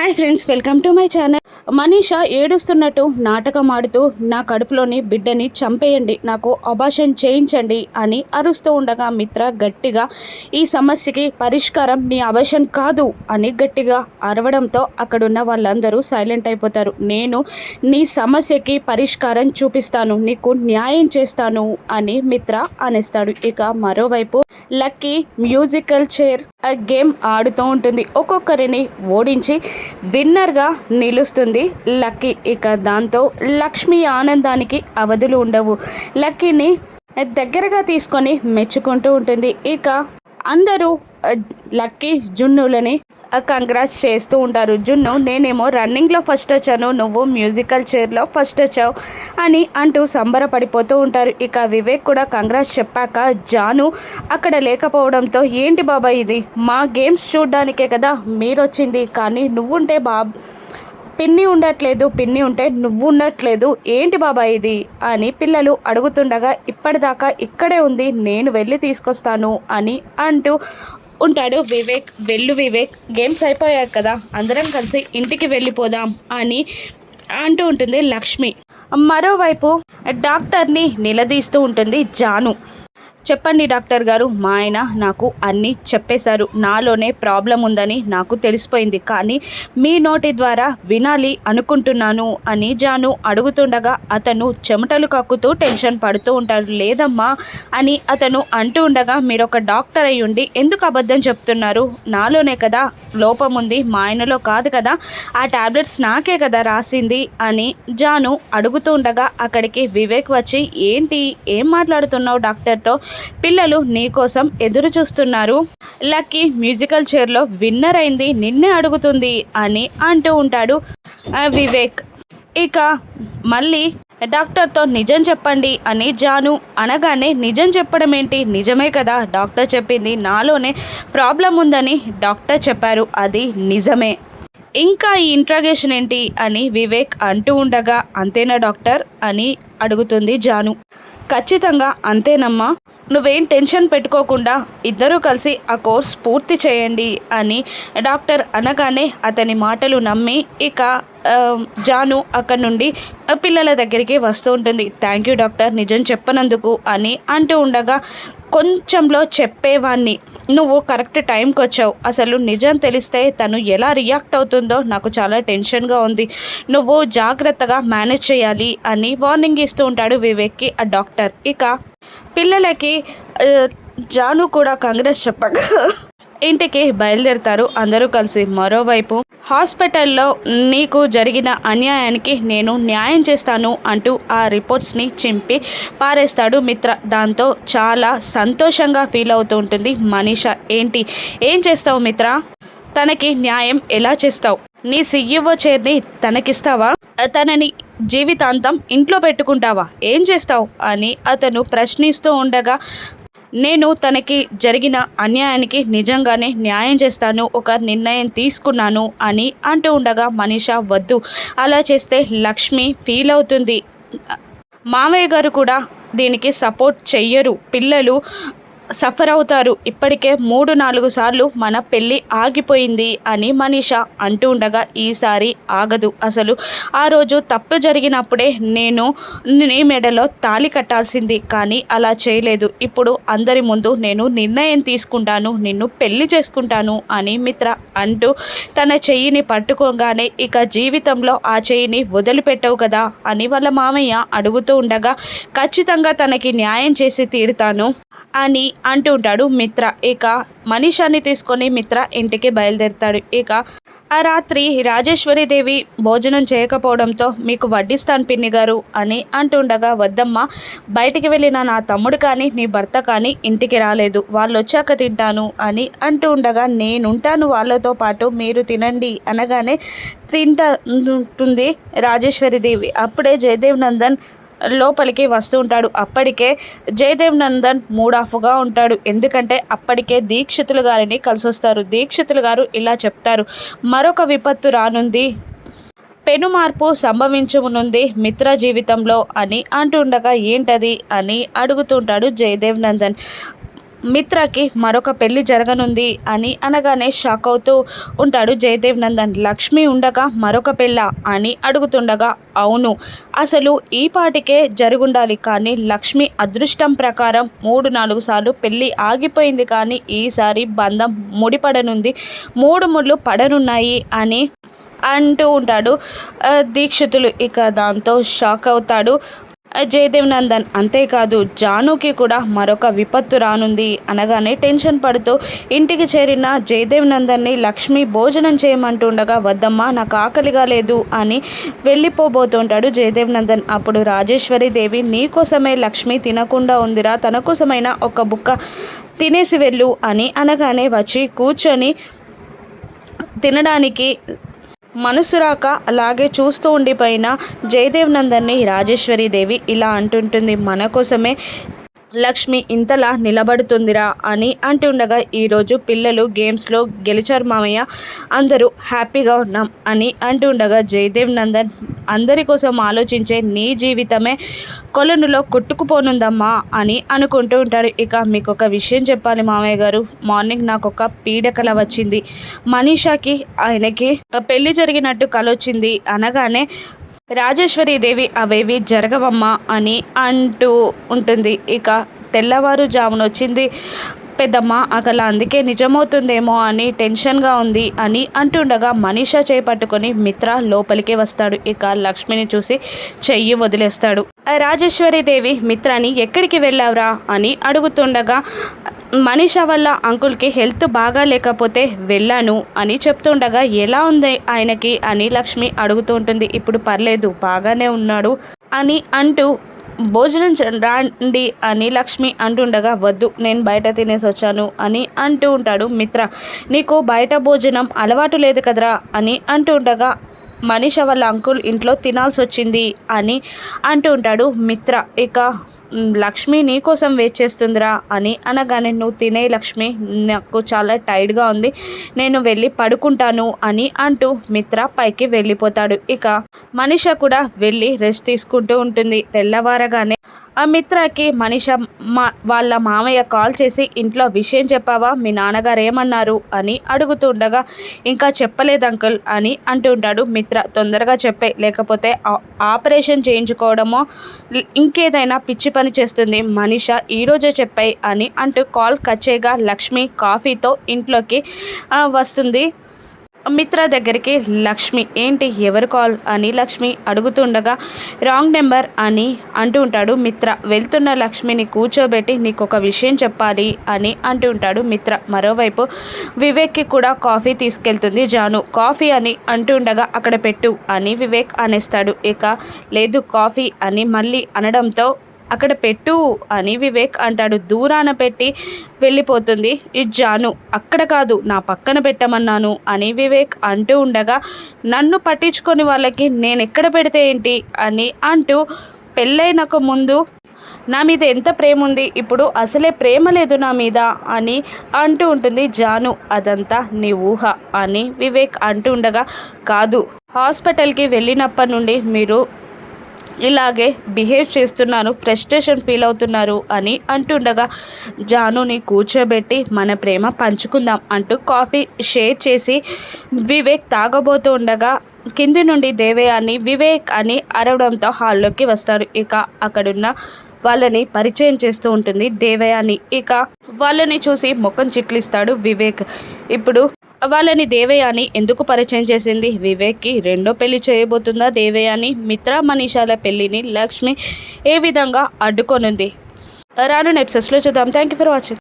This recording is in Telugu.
Hi friends welcome to my channel. Manisha ఏడుస్తున్నట్టు నాటకం ఆడుతూ నా కడుపులోని బిడ్డని చంపేయండి నాకు అబాషన్ చేయించండి అని అరుస్తూ ఉండగా మిత్ర గట్టిగా ఈ సమస్యకి పరిష్కారం నీ అబాషన్ కాదు అని గట్టిగా అరవడంతో అక్కడున్న వాళ్ళందరూ సైలెంట్ అయిపోతారు. నేను నీ సమస్యకి పరిష్కారం చూపిస్తాను నీకు న్యాయం చేస్తాను అని మిత్ర అనేస్తాడు. ఇక మరోవైపు లక్కీ మ్యూజికల్ చైర్ గేమ్ ఆడుతూ ఉంటుంది. ఒక్కొక్కరిని ఓడించి విన్నర్గా నిలుస్తుంది. లక్కీ ఇక దాంతో లక్ష్మి ఆనందానికి అవధులు ఉండవు. లక్కీని దగ్గరగా తీసుకొని మెచ్చుకుంటూ ఉంటుంది. ఇక అందరూ లక్కీ జున్నులని కంగ్రాట్స్ చేస్తూ ఉంటారు. జున్ను నేనేమో రన్నింగ్లో ఫస్ట్ వచ్చాను నువ్వు మ్యూజికల్ చైర్లో ఫస్ట్ వచ్చావు అని అంటూ సంబరపడిపోతూ ఉంటారు. ఇక వివేక్ కూడా కంగ్రాట్స్ చెప్పాక జాను అక్కడ లేకపోవడంతో ఏంటి బాబాయ్ ఇది? మా గేమ్స్ చూడడానికే కదా మీరు వచ్చింది కానీ నువ్వుంటే బాబ్ పిన్ని ఉండట్లేదు పిన్ని ఉంటే నువ్వు ఉండట్లేదు ఏంటి బాబాయ్ ఇది? అని పిల్లలు అడుగుతుండగా ఇప్పటిదాకా ఇక్కడే ఉంది నేను వెళ్ళి తీసుకొస్తాను అని అంటూ ఉంటాడు వివేక్. వెళ్ళు వివేక్ గేమ్స్ అయిపోయాయి కదా అందరం కలిసి ఇంటికి వెళ్ళిపోదాం అని అంటూ ఉంటుంది లక్ష్మి. మరోవైపు డాక్టర్ని నిలదీస్తూ ఉంటుంది జాను. చెప్పండి డాక్టర్ గారు మా ఆయన నాకు అన్నీ చెప్పేశారు. నాలోనే ప్రాబ్లం ఉందని నాకు తెలిసిపోయింది. కానీ మీ నోటి ద్వారా వినాలి అనుకుంటున్నాను అని జాను అడుగుతుండగా అతను చెమటలు కక్కుతూ టెన్షన్ పడుతూ ఉంటారు లేదమ్మా అని అతను అంటూ ఉండగా మీరు ఒక డాక్టర్ అయి ఉండి ఎందుకు అబద్ధం చెప్తున్నారు? నాలోనే కదా లోపం ఉంది మా ఆయనలో కాదు కదా. ఆ టాబ్లెట్స్ నాకే కదా రాసింది అని జాను అడుగుతూ ఉండగా అక్కడికి వివేక్ వచ్చి ఏంటి? ఏం మాట్లాడుతున్నావు డాక్టర్తో? పిల్లలు నీకోసం ఎదురు చూస్తున్నారు. లక్కీ మ్యూజికల్ చైర్లో విన్నర్ అయింది నిన్నే అడుగుతుంది అని అంటూ ఉంటాడు వివేక్. ఇక మళ్ళీ డాక్టర్తో నిజం చెప్పండి అని జాను అనగానే నిజం చెప్పడం ఏంటి? నిజమే కదా డాక్టర్ చెప్పింది నాలోనే ప్రాబ్లం ఉందని డాక్టర్ చెప్పారు అది నిజమే. ఇంకా ఈ ఇంట్రాగేషన్ ఏంటి అని వివేక్ అంటూ ఉండగా అంతేనా డాక్టర్? అని అడుగుతుంది జాను. ఖచ్చితంగా అంతేనమ్మా. నువ్వేం టెన్షన్ పెట్టుకోకుండా ఇద్దరూ కలిసి ఆ కోర్స్ పూర్తి చేయండి అని డాక్టర్ అనగానే అతని మాటలు నమ్మి ఇక జాను అక్కడి నుండి పిల్లల దగ్గరికి వస్తూ ఉంటుంది. Thank you doctor. నిజం చెప్పనందుకు అని అంటూ ఉండగా కొంచెంలో చెప్పేవాణ్ణి. నువ్వు కరెక్ట్ టైంకి వచ్చావు. అసలు నిజం తెలిస్తే తను ఎలా రియాక్ట్ అవుతుందో నాకు చాలా టెన్షన్గా ఉంది. నువ్వు జాగ్రత్తగా మేనేజ్ చేయాలి అని వార్నింగ్ ఇస్తూ ఉంటాడు వివేక్కి ఆ డాక్టర్. ఇక పిల్లలకి జాను కూడా కాంగ్రెస్ చెప్పక ఇంటికి బయలుదేరుతారు అందరూ కలిసి. మరోవైపు హాస్పిటల్లో నీకు జరిగిన అన్యాయానికి నేను న్యాయం చేస్తాను అంటూ ఆ రిపోర్ట్స్ని చింపి పారేస్తాడు మిత్ర. దాంతో చాలా సంతోషంగా ఫీల్ అవుతూ ఉంటుంది మనీష. ఏంటి? ఏం చేస్తావు మిత్ర? తనకి న్యాయం ఎలా చేస్తావు? నీ సీఈఓ చైర్ని తనకిస్తావా? తనని జీవితాంతం ఇంట్లో పెట్టుకుంటావా? ఏం చేస్తావు? అని అతను ప్రశ్నిస్తూ ఉండగా నేను తనకి జరిగిన అన్యాయానికి నిజంగానే న్యాయం చేస్తాను ఒక నిర్ణయం తీసుకున్నాను అని అంటూ ఉండగా మనీషా వద్దు. అలా చేస్తే లక్ష్మి ఫీల్ అవుతుంది. మామయ్య గారు కూడా దీనికి సపోర్ట్ చెయ్యరు. పిల్లలు సఫర్ అవుతారు ఇప్పటికే మూడు నాలుగు సార్లు మన పెళ్ళి ఆగిపోయింది అని మనీష అంటూ ఉండగా ఈసారి ఆగదు. అసలు ఆ రోజు తప్పు జరిగినప్పుడే నేను నీ మెడలో తాళి కట్టాల్సింది కానీ అలా చేయలేదు. ఇప్పుడు అందరి ముందు నేను నిర్ణయం తీసుకుంటాను నిన్ను పెళ్ళి చేసుకుంటాను అని మిత్ర అంటూ తన చెయ్యిని పట్టుకోగానే ఇక జీవితంలో ఆ చెయ్యిని వదిలిపెట్టవు కదా అని వాళ్ళ మామయ్య అడుగుతూ ఉండగా ఖచ్చితంగా తనకి న్యాయం చేసి తీరుతాను. అని అంటూ ఉంటాడు మిత్ర. ఇక మనీషాని తీసుకొని మిత్ర ఇంటికి బయలుదేరుతాడు. ఇక ఆ రాత్రి రాజేశ్వరీదేవి భోజనం చేయకపోవడంతో మీకు వడ్డిస్తాను పిన్ని గారు అని అంటుండగా వద్దమ్మ బయటికి వెళ్ళిన నా తమ్ముడు కానీ నీ భర్త కానీ ఇంటికి రాలేదు. వాళ్ళు వచ్చాక తింటాను అని అంటూ ఉండగా నేనుంటాను వాళ్ళతో పాటు మీరు తినండి అనగానే తింటా ఉంటుంది రాజేశ్వరీదేవి అప్పుడే జయదేవ్ నందన్ లోపలికి వస్తూ ఉంటాడు. అప్పటికే జయదేవ్ నందన్ మూడ్ ఆఫ్గా ఉంటాడు. ఎందుకంటే అప్పటికే దీక్షితులు గారిని కలిసి వస్తారు దీక్షితులు గారు ఇలా చెప్తారు. మరొక విపత్తు రానుంది. పెను మార్పు సంభవించనుంది మిత్ర జీవితంలో అని అంటుండగా ఏంటది అని అడుగుతుంటాడు జయదేవ్ నందన్. మిత్రకి మరొక పెళ్ళి జరగనుంది అని అనగానే షాక్ అవుతూ ఉంటాడు జయదేవ్ నందన్. లక్ష్మి ఉండగా మరొక పెళ్ళ అని అడుగుతుండగా అవును అసలు ఈ పాటికే జరుగుండాలి కానీ లక్ష్మి అదృష్టం ప్రకారం మూడు నాలుగు సార్లు పెళ్ళి ఆగిపోయింది కానీ ఈసారి బంధం ముడిపడనుంది. మూడు ముళ్ళు పడనున్నాయి అని అంటూ ఉంటాడు దీక్షితులు. ఇక దాంతో షాక్ అవుతాడు జయదేవ్ నందన్ అంతేకాదు జానుకి కూడా మరొక విపత్తు రానుంది అనగానే టెన్షన్ పడుతూ ఇంటికి చేరిన జయదేవ్ నందన్ని లక్ష్మి భోజనం చేయమంటుండగా వద్దమ్మా నాకు ఆకలిగా లేదు అని వెళ్ళిపోబోతుంటాడు జయదేవ్ నందన్. అప్పుడు రాజేశ్వరి దేవి నీకోసమే లక్ష్మి తినకుండా ఉందిరా తన కోసమైనా ఒక బుక్క తినేసి వెళ్ళు అని అనగానే వచ్చి కూర్చొని తినడానికి మనసు రాక అలాగే చూస్తూ ఉండిపోయిన జయదేవ్ నందన్ని రాజేశ్వరి దేవి ఇలా అంటుంటుంది మన కోసమే లక్ష్మి ఇంతలా నిలబడుతుందిరా అని అంటుండగా ఈరోజు పిల్లలు గేమ్స్లో గెలిచారు మామయ్య. అందరూ హ్యాపీగా ఉన్నాం అని అంటుండగా జయదేవ్ నందన్ అందరి కోసం ఆలోచించే నీ జీవితమే కొలనులో కొట్టుకుపోనుందమ్మా అని అనుకుంటూ ఉంటారు ఇక మీకు ఒక విషయం చెప్పాలి మామయ్య గారు. మార్నింగ్ నాకు ఒక పీడకల వచ్చింది. మనీషాకి ఆయనకి పెళ్ళి జరిగినట్టు కలొచ్చింది. అనగానే రాజేశ్వరీదేవి అవేవి జరగవమ్మా అని అంటూ ఉంటుంది. ఇక తెల్లవారుజామున వచ్చింది. పెద్దమ్మ అగల అందుకే నిజమవుతుందేమో అని టెన్షన్గా ఉంది అని అంటుండగా మనీషా చేపట్టుకొని మిత్ర లోపలికే వస్తాడు. ఇక లక్ష్మిని చూసి చెయ్యి వదిలేస్తాడు. రాజేశ్వరీదేవి మిత్రాని ఎక్కడికి వెళ్ళావురా? అని అడుగుతుండగా మనీష వల్ల అంకుల్కి హెల్త్ బాగా లేకపోతే వెళ్ళాను అని చెప్తుండగా ఎలా ఉంది ఆయనకి? అని లక్ష్మి అడుగుతూ ఉంటుంది. ఇప్పుడు పర్లేదు బాగానే ఉన్నాడు అని అంటూ భోజనం రాండి అని లక్ష్మి అంటుండగా వద్దు నేను బయట తినేసి వచ్చాను అని అంటూ ఉంటాడు మిత్ర. నీకు బయట భోజనం అలవాటు లేదు కదరా అని అంటూ ఉండగా మనీష వాళ్ళ అంకుల్ ఇంట్లో తినాల్సి వచ్చింది అని అంటూ ఉంటాడు మిత్ర. ఇక లక్ష్మి నీకోసం వెయిట్ చేస్తుందిరా అని అనగానే నువ్వు తినే లక్ష్మి నాకు చాలా టైర్డ్గా ఉంది. నేను వెళ్ళి పడుకుంటాను అని అంటూ మిత్ర పైకి వెళ్ళిపోతాడు. ఇక మనిష కూడా వెళ్ళి రెస్ట్ తీసుకుంటూ ఉంటుంది. తెల్లవారగానే ఆ మిత్రకి మనిష మా వాళ్ళ మామయ్య కాల్ చేసి ఇంట్లో విషయం చెప్పావా? మీ నాన్నగారు ఏమన్నారు? అని అడుగుతుండగా ఇంకా చెప్పలేదు అంకుల్ అని అంటుంటాడు మిత్ర. తొందరగా చెప్పే లేకపోతే ఆపరేషన్ చేయించుకోవడమో ఇంకేదైనా పిచ్చి పని చేస్తుంది. మనిష ఈరోజే చెప్పాయి అని అంటూ కాల్ కచ్చేగా లక్ష్మి కాఫీతో ఇంట్లోకి వస్తుంది. మిత్ర దగ్గరికి లక్ష్మి ఏంటి ఎవరు కాల్? అని లక్ష్మి అడుగుతుండగా రాంగ్ నెంబర్ అని అంటూ ఉంటాడు మిత్ర. వెళ్తున్న లక్ష్మిని కూర్చోబెట్టి నీకు ఒక విషయం చెప్పాలి అని అంటూ ఉంటాడు మిత్ర. మరోవైపు వివేక్కి కూడా కాఫీ తీసుకెళ్తుంది జాను. కాఫీ అని అంటుండగా అక్కడ పెట్టు అని వివేక్ అనేస్తాడు. ఇక లేదు కాఫీ అని మళ్ళీ అనడంతో అక్కడ పెట్టు అని వివేక్ అంటాడు. దూరాన పెట్టి వెళ్ళిపోతుంది. ఈ జాను అక్కడ కాదు నా పక్కన పెట్టమన్నాను అని వివేక్ అంటూ ఉండగా నన్ను పట్టించుకొని వాళ్ళకి నేను ఎక్కడ పెడితే ఏంటి? అని అంటూ పెళ్ళైనకు ముందు నా మీద ఎంత ప్రేమ ఉంది ఇప్పుడు అసలే ప్రేమ లేదు నా మీద అని అంటూ ఉంటుంది జాను. అదంతా నీ ఊహ అని వివేక్ అంటూ ఉండగా కాదు హాస్పిటల్కి వెళ్ళినప్పటి నుండి మీరు ఇలాగే బిహేవ్ చేస్తున్నాను ఫ్రస్ట్రేషన్ ఫీల్ అవుతున్నారు అని అంటుండగా జానుని కూర్చోబెట్టి మన ప్రేమ పంచుకుందాం అంటూ కాఫీ షేర్ చేసి వివేక్ తాగబోతూ ఉండగా కింది నుండి దేవయాన్ని వివేక్ అని అరవడంతో హాల్లోకి వస్తారు. ఇక అక్కడున్న వాళ్ళని పరిచయం చేస్తూ ఉంటుంది దేవయాని. ఇక వాళ్ళని చూసి ముఖం చిట్లిస్తాడు వివేక్. ఇప్పుడు వాళ్ళని దేవయాని ఎందుకు పరిచయం చేసింది? వివేక్కి రెండో పెళ్ళి చేయబోతుందా దేవయాని? మిత్ర మనీషాల పెళ్ళిని లక్ష్మి ఏ విధంగా అడ్డుకొనుంది? రానున్న ఎపిసోడ్స్లో చూద్దాం. Thank you for watching